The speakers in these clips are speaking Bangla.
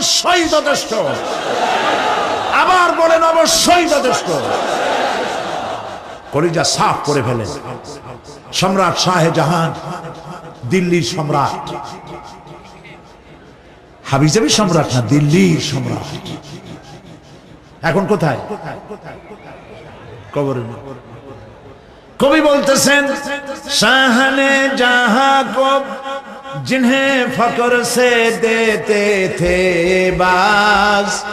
অবশ্যই যথেষ্ট। আবার বলেন, অবশ্যই যথেষ্ট। কলিজা সাফ করে ফেলেন। সম্রাট শাহজাহান দিল্লির সম্রাট। হাবিজাবি সম্রাট না, দিল্লির সম্রাট। এখন কোথায়? কবরের কবি বলতেছেন, শাহনে জাহা কো जिन्हें फकर से देते थे बास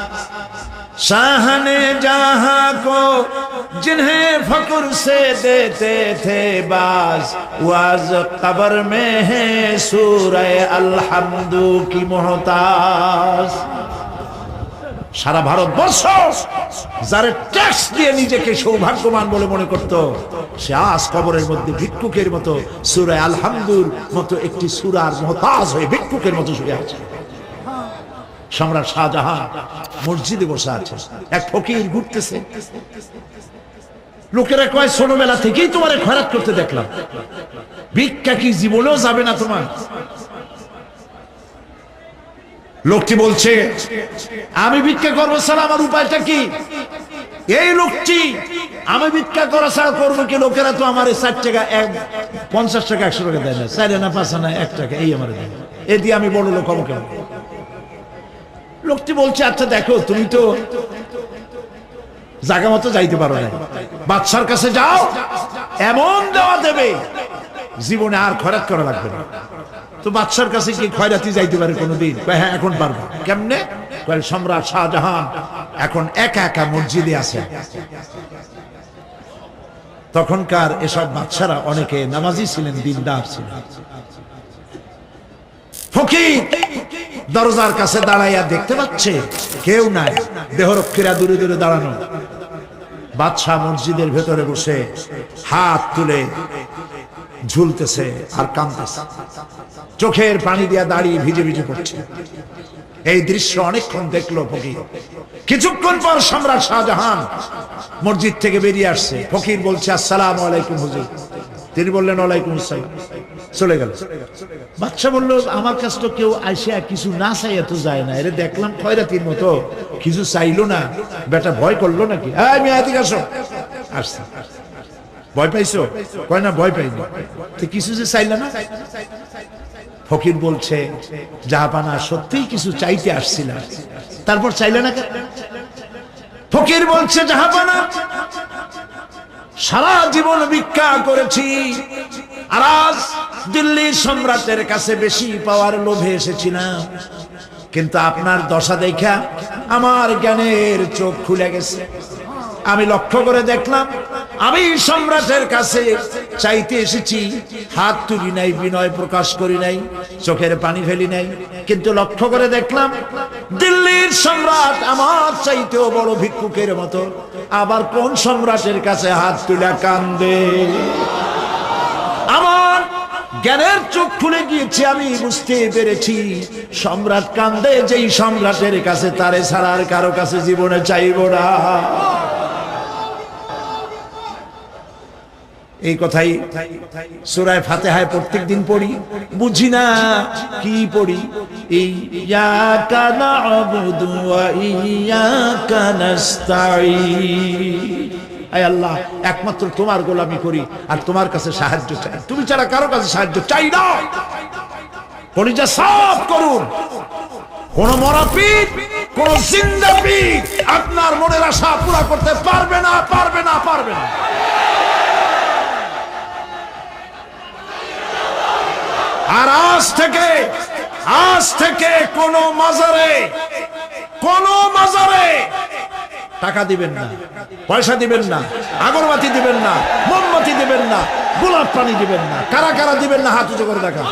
शाह ने जहा को जिन्हें फकुर से देते थे बाज। वाज कबर में है सूरह अलहमदू की मोहताज। সারা ভারতবর্ষ যারা ট্যাক্স দিয়ে নিজেকে সৌভাগ্যবান বলে মনে করত, সে আজ কবরের মধ্যে ভিক্ষুকের মতো সুরায় আলহামদুর মতো একটি সুরার মহতাজ হয়ে ভিক্ষুকের মতো শুয়ে আছে। সম্রাট শাহজাহান মসজিদে বসে আছে, এক ফকির ঘুরতেছে। লোকেরা কয় ছোটবেলা থেকেই তোমার খয়রাত করতে দেখলাম। ভিক্ষা কি জীবনেও যাবে না তোমার? লোকটি বলছে, আমি ভিক্ষা করব স্যার আমার উপায়টা কি? এই লোকটি, আমি ভিক্ষা করা ছাড়া করব কি? লোকেরা তো আমার ষাট টাকা, এক, পঞ্চাশ টাকা, একশো টাকা দেয় না। চার না, পাঁচ না এক টাকা, এই আমার দেয়। এ দিয়ে আমি বড় লোক হব কেন লোকটি বলছে আচ্ছা দেখো, তুমি তো জায়গা মতো যাইতে পারো না বাদশার কাছে যাও, এমন দেওয়া দেবে, জীবনে আর খরাত করা লাগবে না। তো বাদশার কাছে কি খয়রাতি যাইতে পারে কোনোদিন? হ্যাঁ এখন পারব। কেমনে? কয়, সম্রাট শাহজাহান এখন একা একা মসজিদে আছে। তখনকার এসব বাচ্চারা অনেকে নামাজি ছিলেন দিনদার ছিলেন। ফকির দরজার কাছে দাঁড়াইয়া দেখতে পাচ্ছে কেউ নাই। দেহরক্ষীরা দূরে দূরে দাঁড়ানো। বাদশাহ মসজিদের ভেতরে বসে হাত তুলে ঝুলতেছে আর কাঁদতেছে। চোখের পানি দিয়া দাঁড়িয়ে ভিজে ভিজে পড়ছে এই দৃশ্য অনেকক্ষণ দেখল ফকির। কিছুক্ষণ পর সম্রাট শাহজাহান মসজিদ থেকে বেরিয়ে আসছে। ফকির বলছে, আসসালাম আলাইকুম হুজুর। তিনি বললেন, ওয়ালাইকুম আসসালাম। চলে গেল। বাচ্চা বলল, আমার কাছে তো কেউ আইসা কিছু না চাইয়া তো যায় না। এরে দেখলাম খয়রাতির মতো। কিছু চাইলো না। বেটা ভয় করল নাকি? হ্যাঁ আমি এদিকে আসো। আসছে। ভয় পাইছো? কয় না, ভয় পাইনি। তো কিছু যে চাইলে না? ফকির বলছে জাহাপানা সত্যিই কিছু চাইতে আসছিলাম তারপর চাইলে না? ফকির বলছে জাহাপানা সারা জীবন ভিক্ষা করেছি আর আজ দিল্লির সম্রাটের কাছে বেশি পাওয়ার লোভে এসেছিলাম। কিন্তু আপনার দশা দেখা আমার জ্ঞানের চোখ খুলে গেছে। আমি লক্ষ্য করে দেখলাম আমি সম্রাটের কাছে চাইতে এসেছি। হাত তুলি নাই, বিনয় প্রকাশ করি নাই, চোখের পানি ফেলি নাই। কিন্তু লক্ষ্য করে দেখলাম, দিল্লির সম্রাট আমার চাইতেও বড় ভিক্ষুকের মতো। আবার কোন সম্রাটের কাছে হাত তুলে কান্দে? আমার জ্ঞানের চোখ খুলে গিয়েছে, আমি বুঝতে পেরেছি। সম্রাট কান্দে, যেই সম্রাটের কাছে তারে ছাড়ার কারও কাছে জীবনে চাইব না। এই কথাই সুরায় ফাতেহায় প্রত্যেক দিন পড়ি। বুঝি না কি পড়ি? এই আল্লাহ, একমাত্র তোমার গোলামি করি আর তোমার কাছে সাহায্য চাই। তুমি ছাড়া কারও কাছে সাহায্য চাই না। কলিজা সাফ করুন। কোন মরাপিট, কোন পিঠ আপনার মনের আশা পুরা করতে পারবে না পারবে না পারবে না। আর আজ থেকে আজ থেকে কোন মাজারে কোন মাজারে টাকা দিবেন না, পয়সা দিবেন না, আগরবাতি দিবেন না, মোমবাতি দিবেন না, গোলাপ পানি দিবেন না, কারা কারা দিবেন না, হাত উঁচু করে দেখা